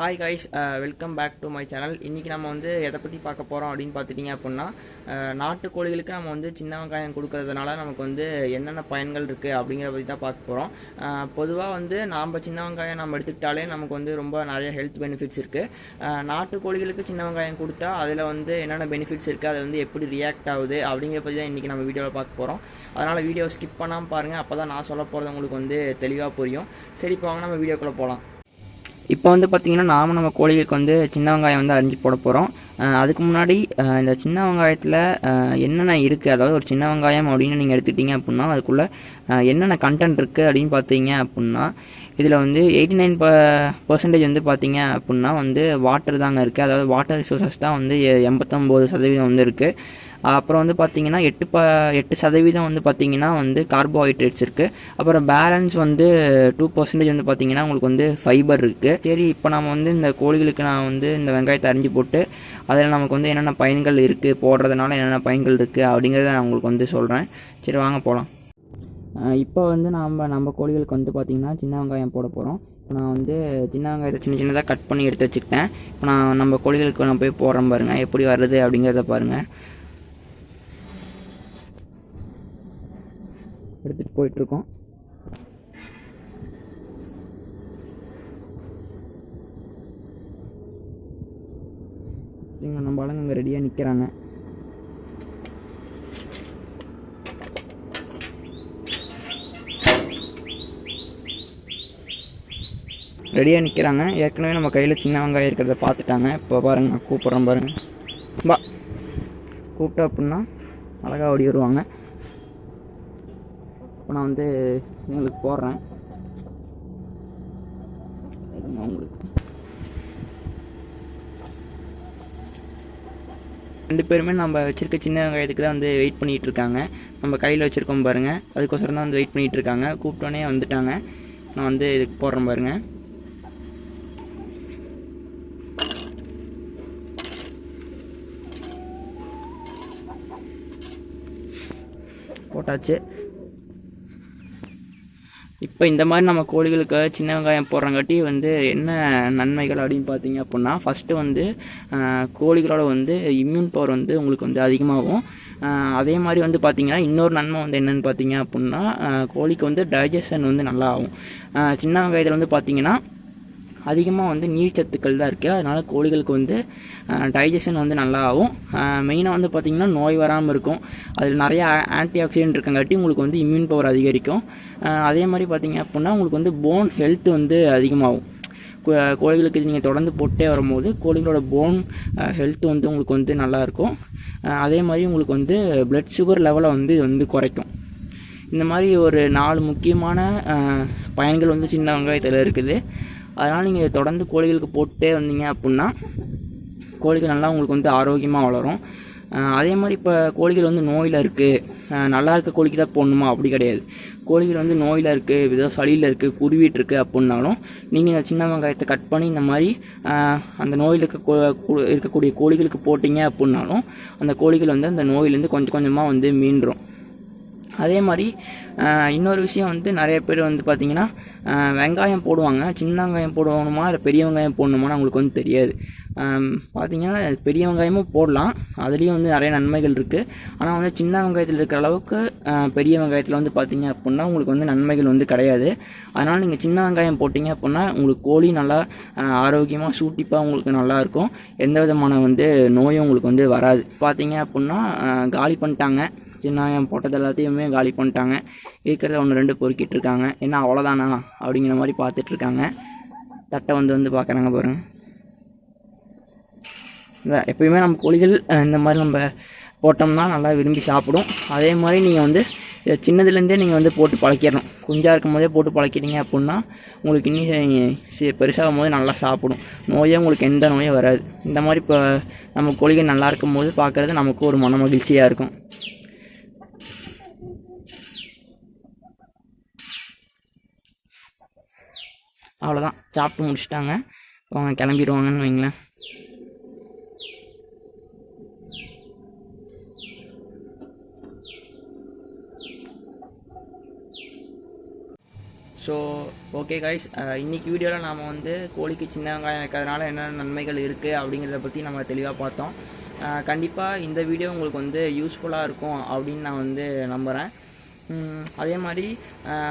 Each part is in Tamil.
Hi guys welcome back to my channel இன்றைக்கி நம்ம வந்து எதை பற்றி பார்க்க போகிறோம் அப்படின்னு பார்த்துட்டிங்க அப்படின்னா uh, நாட்டுக்கோழிகளுக்கு நம்ம வந்து சின்ன வெங்காயம் கொடுக்கறதுனால நமக்கு வந்து என்னென்ன பயன்கள் இருக்குது அப்படிங்கிறத பற்றி தான் பார்க்க போகிறோம் uh, பொதுவாக வந்து நாம் சின்ன வெங்காயம் நம்ம எடுத்துக்கிட்டாலே நமக்கு வந்து ரொம்ப நிறைய ஹெல்த் பெனிஃபிட்ஸ் இருக்குது நாட்டுக்கோழிகளுக்கு சின்ன வெங்காயம் கொடுத்தா அதில் வந்து என்னென்ன பெனிஃபிட்ஸ் இருக்குது அது வந்து எப்படி ரியாக்ட் ஆகுது அப்படிங்கிற பற்றி தான் இன்றைக்கி நம்ம வீடியோவில் பார்க்க போகிறோம் அதனால் வீடியோ ஸ்கிப் பண்ணாமல் பாருங்கள் அப்போ தான் நான் சொல்ல போகிறது உங்களுக்கு வந்து தெளிவாக புரியும். சரி இப்போ வாங்க நம்ம வீடியோக்குள்ளே போகலாம் இப்போ வந்து பார்த்திங்கன்னா நாம நம்ம கோழிகளுக்கு வந்து சின்ன வெங்காயம் வந்து அரிஞ்சு போட போகிறோம் அதுக்கு முன்னாடி இந்த சின்ன வெங்காயத்தில் என்னென்ன இருக்குது அதாவது ஒரு சின்ன வெங்காயம் அப்படின்னு நீங்கள் எடுத்துக்கிட்டீங்க அப்படின்னா அதுக்குள்ளே என்னென்ன கண்டென்ட் இருக்குது அப்படின்னு பார்த்தீங்க அப்படின்னா இதில் வந்து எயிட்டி நைன் ப பர்சன்டேஜ் வந்து பார்த்தீங்க அப்படின்னா வந்து வாட்டர் தாங்க இருக்குது அதாவது வாட்டர் ரிசோர்ஸஸ் தான் வந்து எண்பத்தொம்போது சதவீதம் வந்து இருக்குது அப்புறம் வந்து பார்த்தீங்கன்னா எட்டு ப எட்டு சதவீதம் வந்து பார்த்தீங்கன்னா வந்து கார்போஹைட்ரேட்ஸ் இருக்குது அப்புறம் பேலன்ஸ் வந்து டூ பர்சன்டேஜ் வந்து பார்த்தீங்கன்னா உங்களுக்கு வந்து ஃபைபர் இருக்குது சரி இப்போ நம்ம வந்து இந்த கோழிகளுக்கு நான் வந்து இந்த வெங்காயத்தை அரிஞ்சு போட்டு அதில் நமக்கு வந்து என்னென்ன பயன்கள் இருக்குது போடுறதுனால என்னென்ன பயன்கள் இருக்குது அப்படிங்கிறத நான் உங்களுக்கு வந்து சொல்கிறேன். சரி வாங்க போகலாம். இப்போ வந்து நம்ம நம்ம கோழிகளுக்கு வந்து பார்த்திங்கன்னா சின்ன வெங்காயம் போட போகிறோம். இப்போ நான் வந்து சின்ன வெங்காயத்தை சின்ன சின்னதாக கட் பண்ணி எடுத்து வச்சுக்கிட்டேன். இப்போ நான் நம்ம கோழிகளுக்கு நான் போய் போடுறேன் பாருங்கள் எப்படி வருது அப்படிங்கிறத பாருங்கள் எடுத்துகிட்டு போயிட்டுருக்கோம். இவங்க நம்ம ஆளுங்க அங்கே ரெடியாக நிற்கிறாங்க ரெடியாக நிற்கிறாங்க ஏற்கனவே நம்ம கையில் சின்ன வெங்காயம் இருக்கிறத பார்த்துட்டாங்க. இப்போ பாருங்க நான் கூப்பிட்றேன் பாருங்க. பா கூப்பிட்டா அப்படின்னா அழகாக ஓடி வருவாங்க. இப்போ நான் வந்து எங்களுக்கு போடுறேன். உங்களுக்கு. ரெண்டு பேருமே நம்ம வச்சிருக்க சின்ன வெங்காயத்துக்கு தான் வந்து வெயிட் பண்ணிட்டு இருக்காங்க நம்ம கையில் வச்சுருக்கோம் பாருங்க. அதுக்கோசரம் தான் வந்து வெயிட் பண்ணிட்டு இருக்காங்க கூப்பிட்டோன்னே வந்துட்டாங்க. நான் வந்து இதுக்கு போடுறேன் பாருங்க. போட்டாச்சு. இப்போ இந்த மாதிரி நம்ம கோழிகளுக்கு சின்ன வெங்காயம் போடுறங்காட்டி வந்து என்ன நன்மைகள் அப்படின்னு பார்த்தீங்க அப்படின்னா ஃபஸ்ட்டு வந்து கோழிகளோட வந்து இம்யூன் பவர் வந்து உங்களுக்கு வந்து அதிகமாகும். அதே மாதிரி வந்து பார்த்தீங்கன்னா இன்னொரு நன்மை வந்து என்னென்னு பார்த்தீங்க அப்படின்னா கோழிக்கு வந்து டைஜஷன் வந்து நல்லா ஆகும். சின்ன வெங்காயத்தில் வந்து பார்த்தீங்கன்னா அதிகமாக வந்து நீர் சத்துக்கள் தான் இருக்குது அதனால் கோழிகளுக்கு வந்து டைஜஷன் வந்து நல்லா ஆகும் மெயினாக வந்து பார்த்திங்கன்னா நோய் வராமல் இருக்கும். அதில் நிறைய ஆன்டி ஆக்சிடென்ட் இருக்கங்காட்டி உங்களுக்கு வந்து இம்யூன் பவர் அதிகரிக்கும். அதே மாதிரி பார்த்திங்க அப்படின்னா உங்களுக்கு வந்து போன் ஹெல்த் வந்து அதிகமாகும். கோ- கோழிகளுக்கு நீங்கள் தொடர்ந்து போட்டே வரும்போது கோழிகளோட போன் ஹெல்த் வந்து உங்களுக்கு வந்து நல்லாயிருக்கும் அதே மாதிரி உங்களுக்கு வந்து பிளட் சுகர் லெவலை வந்து இது வந்து குறைக்கும். இந்த மாதிரி ஒரு நாலு முக்கியமான பயன்கள் வந்து சின்ன வெங்காயத்தில் இருக்குது. அதனால் நீங்கள் தொடர்ந்து கோழிகளுக்கு போட்டே வந்தீங்க அப்படின்னா கோழிகள் நல்லா உங்களுக்கு வந்து ஆரோக்கியமாக வளரும். அதே மாதிரி இப்போ கோழிகள் வந்து நோயில் இருக்குது நல்லா இருக்க கோழிக்கு தான் போடணுமா? அப்படி கிடையாது. கோழிகள் வந்து நோயில் இருக்குது ஏதோ சளியில் இருக்குது குருவிட்டு இருக்குது அப்படின்னாலும் நீங்கள் இந்த சின்ன வெங்காயத்தை கட் பண்ணி இந்த மாதிரி அந்த நோயில் இருக்க கோ- இருக்கக்கூடிய கோழிகளுக்கு போட்டிங்க அப்படின்னாலும் அந்த கோழிகள் வந்து அந்த நோயிலேருந்து கொஞ்சம் கொஞ்சமாக வந்து மீண்டும் அதே மாதிரி இன்னொரு விஷயம் வந்து நிறைய பேர் வந்து பார்த்திங்கன்னா வெங்காயம் போடுவாங்க. சின்ன வெங்காயம் போடணுமா இல்லை பெரிய வெங்காயம் போடணுமான்னு அவங்களுக்கு வந்து தெரியாது. பார்த்திங்கன்னா பார்த்தீங்கன்னா பெரிய வெங்காயமும் போடலாம். அதுலேயும் வந்து நிறைய நன்மைகள் இருக்குது ஆனால் வந்து சின்ன வெங்காயத்தில் இருக்கிற அளவுக்கு பெரிய வெங்காயத்தில் வந்து பார்த்திங்க அப்படின்னா உங்களுக்கு வந்து நன்மைகள் வந்து கிடையாது. அதனால் நீங்கள் சின்ன வெங்காயம் போட்டிங்க அப்படின்னா உங்களுக்கு கோழி நல்லா ஆரோக்கியமாக சூட்டிப்பாக உங்களுக்கு நல்லாயிருக்கும் எந்த விதமான வந்து நோயும் உங்களுக்கு வந்து வராது. பார்த்தீங்க அப்படின்னா காலி பண்ணிட்டாங்க. சின்ன போட்டது எல்லாத்தையுமே காலி பண்ணிட்டாங்க. இருக்கிறத ஒன்று ரெண்டு பொறுக்கிட்டு இருக்காங்க. என்ன அவ்வளோதானா அப்படிங்கிற மாதிரி பார்த்துட்டு இருக்காங்க. தட்டை வந்து வந்து பார்க்குறாங்க பாருங்க. இந்த எப்பயுமே நம்ம கோழிகள் இந்த மாதிரி நம்ம போட்டோம்னா நல்லா விரும்பி சாப்பிடும். அதே மாதிரி நீங்கள் வந்து சின்னதுலேருந்தே நீங்கள் வந்து போட்டு பழக்கிடணும். குஞ்சாக இருக்கும் போதே போட்டு பழக்கிட்டீங்க அப்படின்னா உங்களுக்கு இன்னும் பெருசாகும் போது நல்லா சாப்பிடும். நோயே உங்களுக்கு எந்த நோயும் வராது. இந்த மாதிரி இப்போ நம்ம கோழிகள் நல்லா இருக்கும் போது பார்க்குறது நமக்கு ஒரு மன மகிழ்ச்சியாக இருக்கும். அவ்வளோதான் சாப்பிட்டு முடிச்சிட்டாங்க. அவங்க கிளம்பிடுவாங்கன்னு வைங்களேன். ஸோ ஓகே கைஸ் இன்னைக்கு வீடியோவில் நாம் வந்து கோழிக்கு சின்ன வெங்காயம் வைக்கிறதுனால என்னென்ன நன்மைகள் இருக்குது அப்படிங்கிறத பற்றி நம்ம தெளிவாக பார்த்தோம். கண்டிப்பாக இந்த வீடியோ உங்களுக்கு வந்து யூஸ்ஃபுல்லாக இருக்கும் அப்படின்னு நான் வந்து நம்புகிறேன் அதே மாதிரி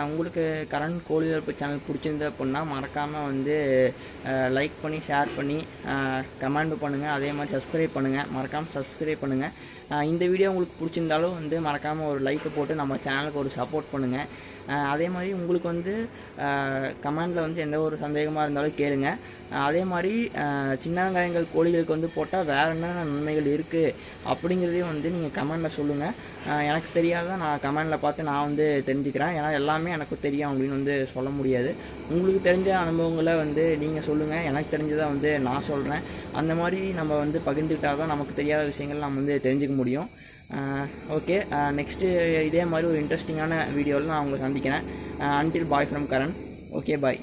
உங்களுக்கு கரண்ட் கோழி வளர்ப்பு சேனல் பிடிச்சிருந்த அப்படின்னா மறக்காமல் வந்து லைக் பண்ணி ஷேர் பண்ணி கமெண்ட் பண்ணுங்கள் அதே மாதிரி சப்ஸ்கிரைப் பண்ணுங்கள் மறக்காமல் சப்ஸ்கிரைப் பண்ணுங்கள் இந்த வீடியோ உங்களுக்கு பிடிச்சிருந்தாலும் வந்து மறக்காமல் ஒரு லைக்கை போட்டு நம்ம சேனலுக்கு ஒரு சப்போர்ட் பண்ணுங்கள் அதே மாதிரி உங்களுக்கு வந்து கமெண்டில் வந்து எந்த ஒரு சந்தேகமாக இருந்தாலும் கேளுங்க. அதே மாதிரி சின்ன வெங்காயங்கள் கோழிகளுக்கு வந்து போட்டால் வேறு என்னென்ன நன்மைகள் இருக்குது அப்படிங்கிறதையும் வந்து நீங்கள் கமெண்டில் சொல்லுங்கள் எனக்கு தெரியாத நான் கமெண்டில் பார்த்து நான் வந்து தெரிஞ்சுக்கிறேன். ஏன்னா எல்லாமே எனக்கு தெரியும் அப்படின்னு வந்து சொல்ல முடியாது. உங்களுக்கு தெரிஞ்ச அனுபவங்களை வந்து நீங்கள் சொல்லுங்கள் எனக்கு தெரிஞ்சதை வந்து நான் சொல்கிறேன் அந்த மாதிரி நம்ம வந்து பகிர்ந்துக்கிட்டால் தான் நமக்கு தெரியாத விஷயங்கள் நம்ம வந்து தெரிஞ்சுக்க முடியும். ஓகே நெக்ஸ்ட்டு இதே மாதிரி ஒரு இன்ட்ரெஸ்டிங்கான வீடியோவில் நான் உங்களை சந்திக்கிறேன். Until bye from Karan. Okay bye